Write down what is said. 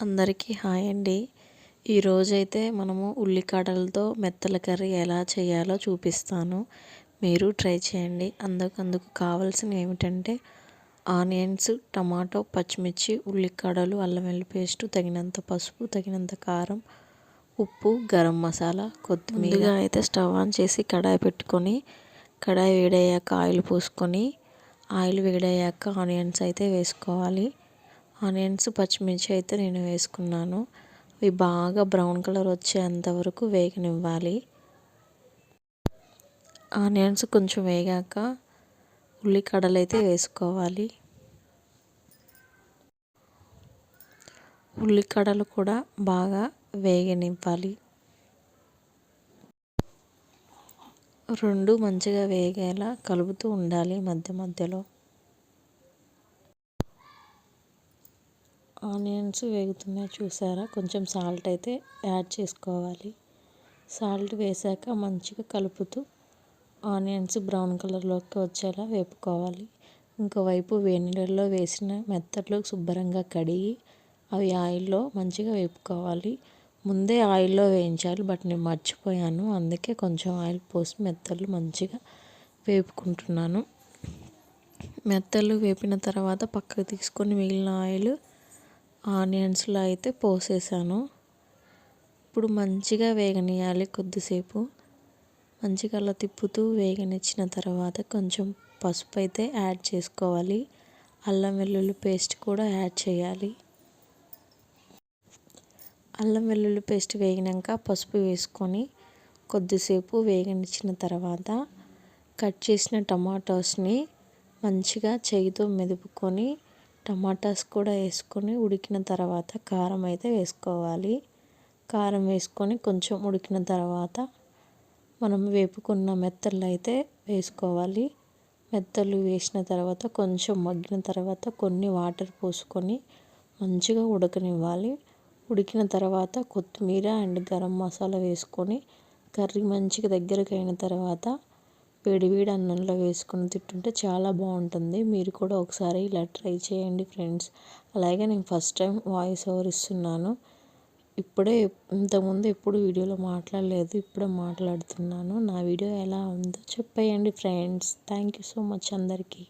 అందరికీ హాయ్ అండి. ఈరోజైతే మనము ఉల్లికాడలతో మెత్తల కర్రీ ఎలా చేయాలో చూపిస్తాను. మీరు ట్రై చేయండి. అందుకు అందుకు కావాల్సినవి ఏమిటంటే ఆనియన్స్ టమాటో పచ్చిమిర్చి ఉల్లికాడలు అల్లం వెల్లి పేస్టు తగినంత పసుపు తగినంత కారం ఉప్పు గరం మసాలా కొత్తిమీర. అయితే స్టవ్ ఆన్ చేసి కడాయి పెట్టుకొని కడాయి వేడయ్యాక ఆయిల్ పోసుకొని ఆయిల్ వేడయ్యాక ఆనియన్స్ అయితే వేసుకోవాలి. ఆనియన్స్ పచ్చిమిర్చి అయితే నేను వేసుకున్నాను. అవి బాగా బ్రౌన్ కలర్ వచ్చేంత వరకు వేగనివ్వాలి. ఆనియన్స్ కొంచెం వేగాక ఉల్లికడలు అయితే వేసుకోవాలి. ఉల్లికడలు కూడా బాగా వేగనివ్వాలి. రెండు మంచిగా వేగేలా కలుపుతూ ఉండాలి మధ్య మధ్యలో. ఆనియన్స్ వేగుతున్నాయి చూసారా? కొంచెం సాల్ట్ అయితే యాడ్ చేసుకోవాలి. సాల్ట్ వేసాక మంచిగా కలుపుతూ ఆనియన్స్ బ్రౌన్ కలర్లోకి వచ్చేలా వేపుకోవాలి. ఇంకోవైపు వేనిలలో వేసిన మెత్తలు శుభ్రంగా కడిగి అవి ఆయిల్లో మంచిగా వేపుకోవాలి. ముందే ఆయిల్లో వేయించాలి బట్ నేను మర్చిపోయాను. అందుకే కొంచెం ఆయిల్ పోసి మెత్తలు మంచిగా వేపుకుంటున్నాను. మెత్తలు వేపిన తర్వాత పక్కకు తీసుకొని మిగిలిన ఆయిల్ ఆనియన్స్లో అయితే పోసేసాను. ఇప్పుడు మంచిగా వేగనీయాలి కొద్దిసేపు. మంచిగా అలా తిప్పుతూ వేగనిచ్చిన తర్వాత కొంచెం పసుపు అయితే యాడ్ చేసుకోవాలి. అల్లం వెల్లుల్లి పేస్ట్ కూడా యాడ్ చేయాలి. అల్లం వెల్లుల్లి పేస్ట్ వేగినాక పసుపు వేసుకొని కొద్దిసేపు వేగనిచ్చిన తర్వాత కట్ చేసిన టమాటోస్ని మంచిగా చేయితో మెదుపుకొని టమాటాస్ కూడా వేసుకొని ఉడికిన తర్వాత కారం అయితే వేసుకోవాలి. కారం వేసుకొని కొంచెం ఉడికిన తర్వాత మనం వేపుకున్న మెత్తలు అయితే వేసుకోవాలి. మెత్తలు వేసిన తర్వాత కొంచెం మగ్గిన తర్వాత కొన్ని వాటర్ పోసుకొని మంచిగా ఉడకనివ్వాలి. ఉడికిన తర్వాత కొత్తిమీర అండ్ గరం మసాలా వేసుకొని కర్రీ మంచిగా దగ్గరకు అయిన తర్వాత వేడివేడి అన్నంలో వేసుకుని తింటుంటే చాలా బాగుంటుంది. మీరు కూడా ఒకసారి ఇలా ట్రై చేయండి ఫ్రెండ్స్. అలాగే నేను ఫస్ట్ టైం వాయిస్ ఓవర్ ఇస్తున్నాను. ఇప్పుడే ఇంతకుముందు ఎప్పుడు వీడియోలో మాట్లాడలేదు ఇప్పుడే మాట్లాడుతున్నాను. నా వీడియో ఎలా ఉందో చెప్పేయండి friends. Thank you so much అందరికీ.